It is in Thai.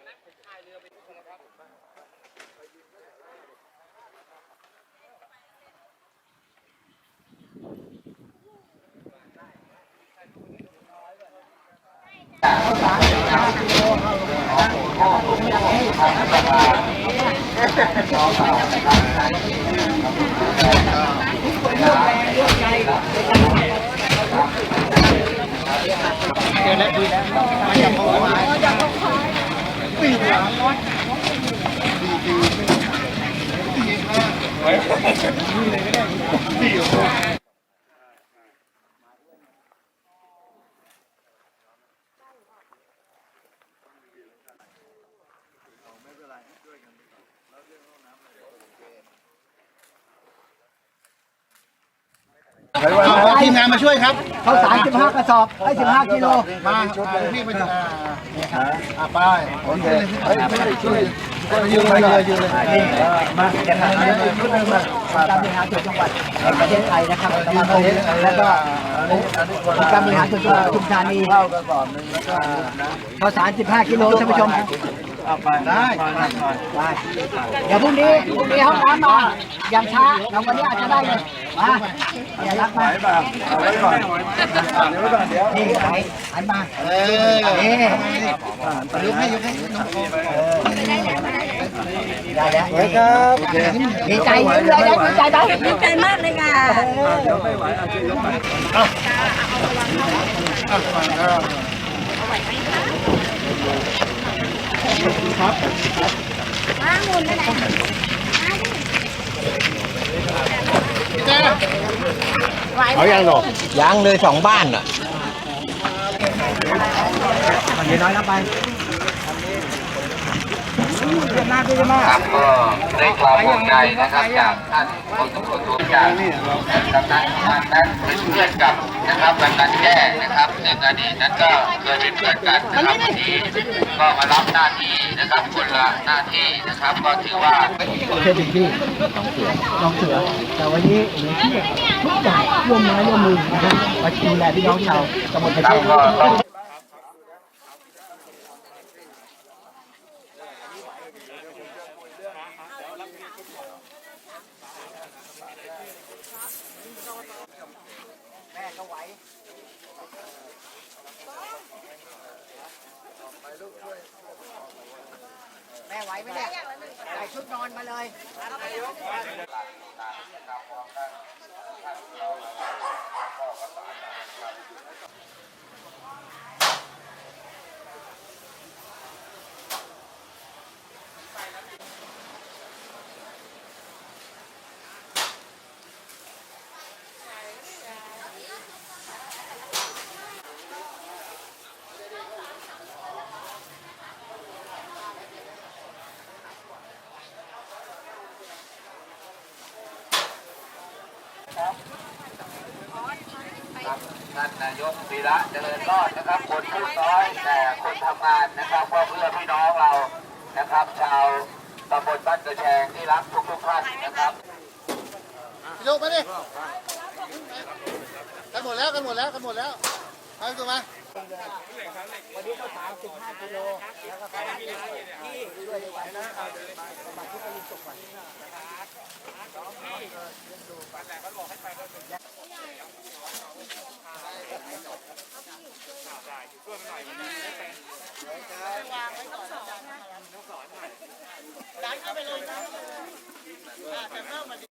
วันนั้นผมพายเรือไปทุกคนนะครับเดี๋ยวแล้วดูแล้วมาจากเมื่อวาน ปีกหลังดีดีไม่ดีมากดีเลยก็ได้ดี ทีมงานมาช่วยครับเขาสาร15กระสอบให้15กิโลมาพี่มาดูอ่าไปผมเดินเฮ้ยไม่ได้ช่วยยืนเลยยืนเลยนี่มาจะทำงานชุดหนึ่งมาการบริหารส่วนจังหวัดแห่งประเทศไทยนะครับสมาคมแล้วก็องค์การบริหารส่วนจังหวัดปทุมธานีเข้ากระสอบหนึ่งแล้วก็นะข้าวสาร15 กิโลท่านผู้ชม เอาไปได้ไปเดี๋ยวพรุ่งนี้พรุ่งนี้ห้องน้ำมาอย่างช้าเราวันนี้อาจจะได้เลยมาอย่ารักมาเอาไว้ก่อนเดี๋ยวก่อนเดี๋ยวนี่ไหนหันมาเออนี่ยกให้ยกให้น้องได้แล้วไว้ครับดีใจยิ้มเลยดีใจไหมดีใจมากเลยค่ะเดี๋ยวไม่ไหวอาช่วยกไปเอาเอามาครับมาหมุนไปไหน พี่เจ้ เอายังหรอยังเลยสองบ้านอะมันน้อยแล้วไปครับก็ได้ความห่วงใยนะครับจากท่านคนตำรวจทุกอย่างกำนันท่านนั้นเป็นเพื่อนกับนะครับกำนันแจ้นะครับซึ่งอดีตนั้นก็เคยเป็นเพื่อนกันนะครับวันนี้ ก็มารับหน้าที่นะครับคนละหน้าที่นะครับ ก็ถือว่าเพื่อนพี่น้องเสือแต่วันนี้หลวงพี่ทุกอย่างร่วมมือร่วมมือนะครับมาดูแลพี่น้องชาวตำบลตะครัเคียน ก็ต้อง แม่ก็ไหว แม่ไหวไหมเนี่ยใส่ชุดนอนมาเลย ครับท่านนายกวีระเจริญรอดนะครับ คนพูดน้อยแต่คนทำงานนะครับก็เพื่อพี่น้องเรานะครับ ชาวตำบลบ้านกระแชงที่รักทุกๆท่านนะครับยกมาดิกันหมดแล้วกันหมดแล้วกันหมดแล้วเอาตัวมาวันนี้ก็สามสิบห้ากิโลแล้วก็ขอที่ช่วยในวัน นี้สมบัติทุกคนสุขวัญ